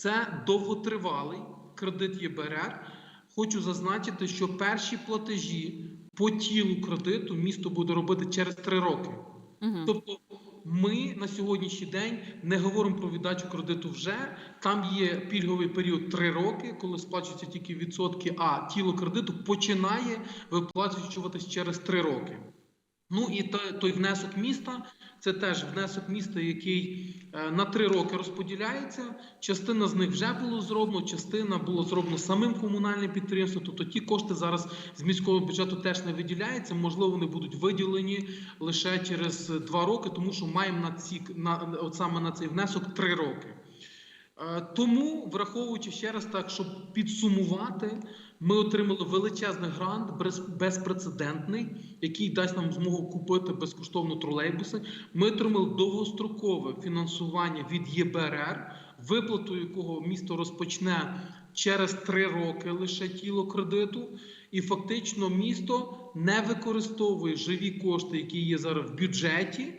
Це довготривалий кредит ЄБРР. Хочу зазначити, що перші платежі по тілу кредиту місто буде робити через три роки. Мгм. Тобто ми на сьогоднішній день не говоримо про віддачу кредиту вже. Там є пільговий період 3 роки, коли сплачуються тільки відсотки, а тіло кредиту починає виплачуватись через 3 роки. Ну і той, той внесок міста це теж внесок міста, який е, на 3 роки розподіляється. Частина з них вже було зроблено, частина було зроблено самим комунальним підприємством. Тобто ті кошти зараз з міського бюджету теж не виділяються. Можливо, вони будуть виділені лише через 2 роки, тому що маємо на ці на от саме на цей внесок 3 роки. Е, Тому, враховуючи ще раз так, щоб підсумувати, ми отримали величезний грант, безпрецедентний, який дасть нам змогу купити безкоштовно тролейбуси. Ми отримали довгострокове фінансування від ЄБРР, виплату якого місто розпочне через три роки лише тіло кредиту. І фактично місто не використовує живі кошти, які є зараз в бюджеті.